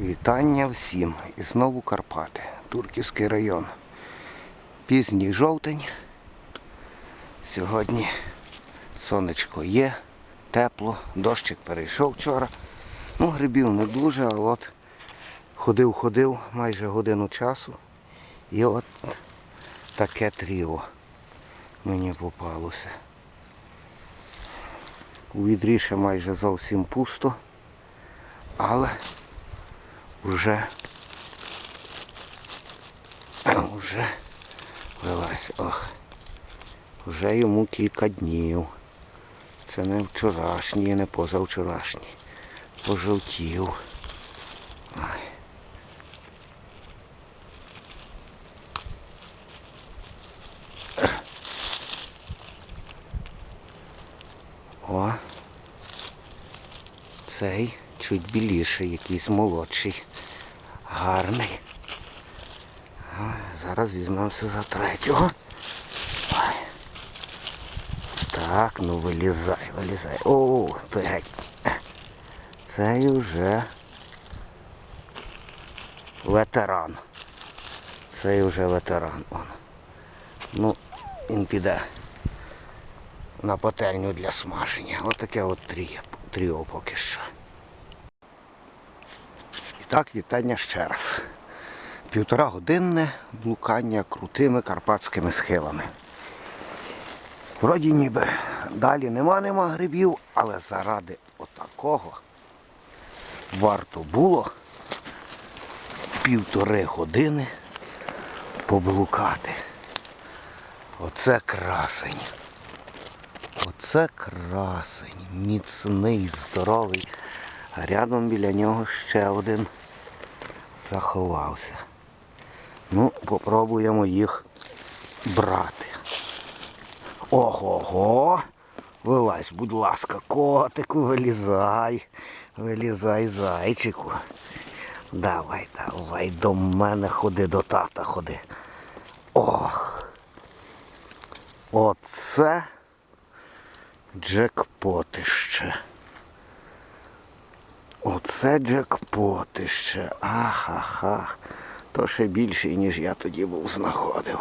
Вітання всім. І знову Карпати, Турківський район. Пізній жовтень. Сьогодні сонечко є, тепло, дощик перейшов вчора. Ну, грибів не дуже, але от ходив-ходив майже годину часу. І от таке тріо мені попалося. У відрі ще майже зовсім пусто, але вже вже вилазь. Ох. Вже йому кілька днів. Це не вчорашній, не позавчорашній. Пожовтів. Ай. О. Цей чуть біліший, якийсь молодший. Гарний. А, зараз візьмемося за третього. Ой. Так, ну вилізай, вилізай. О, то. Цей уже ветеран. Цей вже ветеран. Он. Ну, він піде на пательню для смаження. Отаке от тріо, тріо поки що. Так, вітання ще раз. Півтора годинне блукання крутими карпатськими схилами. Вроді ніби далі нема нема грибів, але заради отакого варто було півтори години поблукати. Оце красень. Оце красень. Міцний, здоровий. А рядом біля нього ще один заховався. Ну, попробуємо їх брати. Ого-го! Вилазь, будь ласка, котику, вилізай. Вилізай, зайчику. Давай, давай, до мене ходи, до тата ходи. Ох. Оце джекпотище. Оце джекпотище. Ахаха. То ще більший, ніж я тоді був знаходив.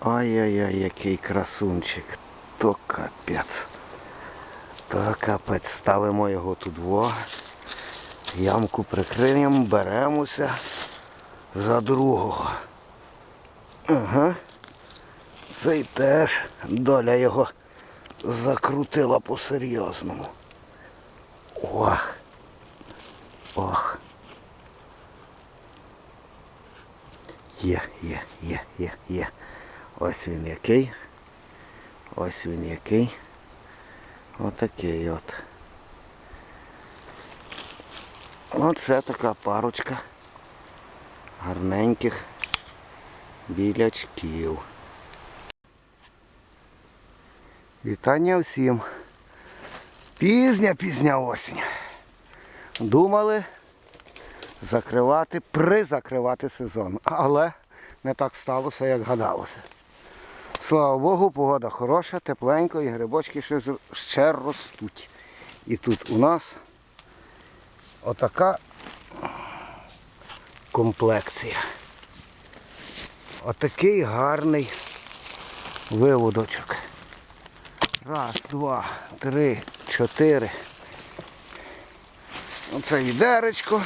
Ай-яй-яй, який красунчик. То капець. То капець. Ставимо його тут во. Ямку прикриємо, беремося за другого. Ага. Цей теж доля його закрутила по-серйозному. Ох. Ох. Є, є, є, є, є. Ось він який. Ось він який. Отакий от. Оце така парочка гарненьких білячків. Вітання всім. Пізня, пізня осінь. Думали закривати, призакривати сезон. Але не так сталося, як гадалося. Слава Богу, погода хороша, тепленько і грибочки ще, ще ростуть. І тут у нас отака комплекція. Отакий гарний виводочок. Раз, два, три, чотири. Оце відеречко.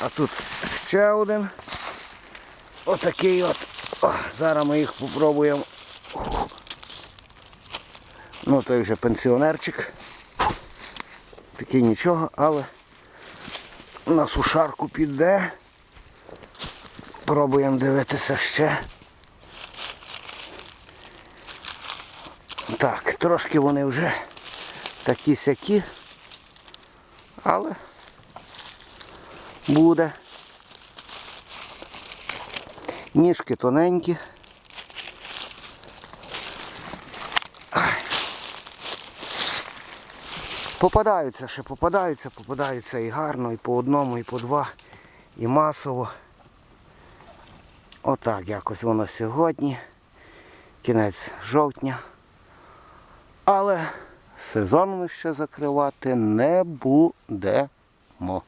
А тут ще один. Отакий от. О, зараз ми їх попробуємо. Ну, той вже пенсіонерчик. Такий нічого, але на сушарку піде. Пробуємо дивитися ще. Так, трошки вони вже такі сякі, але буде. Ніжки тоненькі. Попадаються ще, попадаються, попадаються і гарно, і по одному, і по два, і масово. Отак якось воно сьогодні. Кінець жовтня. Але сезон ми ще закривати не буде. Мо.